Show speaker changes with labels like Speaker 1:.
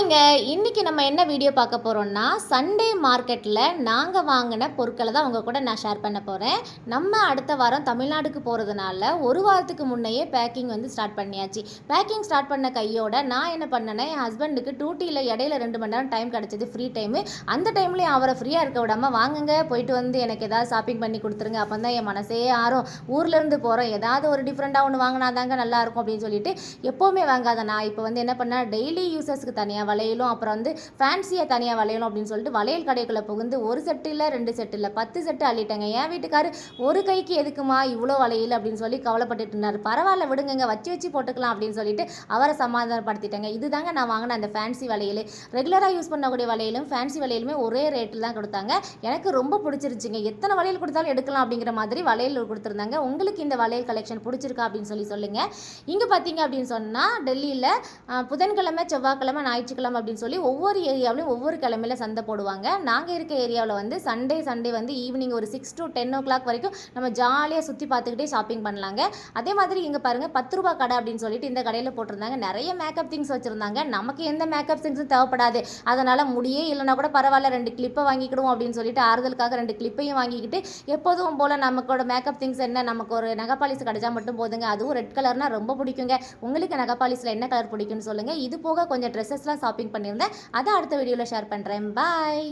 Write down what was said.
Speaker 1: ஹாய்ங்க இன்றைக்கி நம்ம என்ன வீடியோ பார்க்க போகிறோம்னா சண்டே மார்க்கெட்டில் நாங்கள் வாங்கின பொருட்களை தான் உங்கள் கூட நான் ஷேர் பண்ண போகிறேன் நம்ம அடுத்த வாரம் தமிழ்நாடுக்கு போகிறதுனால ஒரு வாரத்துக்கு முன்னையே பேக்கிங் வந்து ஸ்டார்ட் பண்ணியாச்சு. பேக்கிங் ஸ்டார்ட் பண்ண கையோட நான் என்ன பண்ணேன்னா என் ஹஸ்பண்டுக்கு டூட்டியில் இடையில ரெண்டு மணி நேரம் டைம் கிடச்சிது ஃப்ரீ டைமு அந்த டைம்லேயும் அவரை ஃப்ரீயாக இருக்க விடாமல் வாங்குங்க போயிட்டு வந்து எனக்கு ஏதாவது ஷாப்பிங் பண்ணி கொடுத்துருங்க. அப்போ தான் என் மனசே ஆறும். ஊர்லேருந்து போகிறோம் ஏதாவது ஒரு டிஃப்ரெண்ட்டாக ஒன்று வாங்கினா தாங்க நல்லாயிருக்கும் அப்படின்னு சொல்லிட்டு எப்போவுமே வாங்காத நான். இப்போ வந்து என்ன பண்ணேன் டெய்லி யூசர்ஸ்க்கு தனியாக வளையலும் அப்புறம் வந்து ஃபேன்சியாக தனியாக வளையலும் அப்படின்னு சொல்லிட்டு வளையல் கடைக்குள்ளே புகுந்து ஒரு செட்டு இல்லை ரெண்டு செட்டு இல்லை பத்து செட்டு அள்ளிட்டேங்க. என் வீட்டுக்காரு ஒரு கைக்கு எதுக்குமா இவ்வளோ வளையல் அப்படின்னு சொல்லி கவலைப்பட்டுட்டு இருந்தார். பரவாயில்ல விடுங்கங்க வச்சு வச்சு போட்டுக்கலாம் அப்படின்னு சொல்லிட்டு அவரை சமாதானப்படுத்திட்டேங்க. இதுதாங்க நான் வாங்கின அந்த ஃபேன்சி வளையல். ரெகுலராக யூஸ் பண்ணக்கூடிய வளையலும் ஃபேன்சி வளையலுமே ஒரே ரேட்டில் தான் கொடுத்தாங்க. எனக்கு ரொம்ப பிடிச்சிருச்சுங்க. எத்தனை வளையல் கொடுத்தாலும் எடுக்கலாம் அப்படிங்கிற மாதிரி வளையல் கொடுத்துருந்தாங்க. உங்களுக்கு இந்த வளையல் கலெக்ஷன் பிடிச்சிருக்கா அப்படின்னு சொல்லி சொல்லுங்கள் இங்கே பார்த்தீங்க அப்படின்னு சொன்னால் டெல்லியில் புதன்கிழமை செவ்வாய்க்கிழமை ஞாயிற்றுக்கிழமை அப்படின்னு சொல்லி ஒவ்வொரு ஏரியாவிலையும் ஒவ்வொரு கிழமையில சந்தை போடுவாங்க. நாங்கள் இருக்க ஏரியாவில் வந்து சண்டே சண்டே வந்து ஈவினிங் ஒரு six to ten o'clock வரைக்கும் நம்ம ஜாலியாக சுற்றி பார்த்துக்கிட்டே ஷாப்பிங் பண்ணலாங்க. அதே மாதிரி இங்கே பாருங்கள் பத்து ரூபா கடை அப்படின்னு சொல்லிட்டு இந்த கடையில் போட்டிருந்தாங்க. நிறைய மேக்கப் திங்ஸ் வச்சுருந்தாங்க. நமக்கு எந்த மேக்கப் திங்ஸும் தேவைப்படாது. அதனால் முடியே இல்லைனா கூட பரவாயில்ல ரெண்டு கிளிப்பை வாங்கிக்கிடுவோம் அப்படின்னு சொல்லிட்டு ஆறுதலுக்காக ரெண்டு கிளிப்பையும் வாங்கிக்கிட்டு எப்போதும் போல் நமக்கோட மேக்கப் திங்ஸ் என்ன? நமக்கு ஒரு நகைப்பாலிஸ் கிடைச்சா மட்டும் போதுங்க. அதுவும் ரெட் கலர்னால் ரொம்ப பிடிக்குங்க. உங்களுக்கு நகைப்பாலிஸில் என்ன கலர் பிடிக்கும்னு சொல்லுங்கள் இது போக கொஞ்சம் ட்ரெஸ்ஸஸ்லாம் ஷாப்பிங் பண்ணி பண்ணியிருந்தேன். அதை அடுத்த வீடியோவில் ஷேர் பண்ணுறேன் பாய்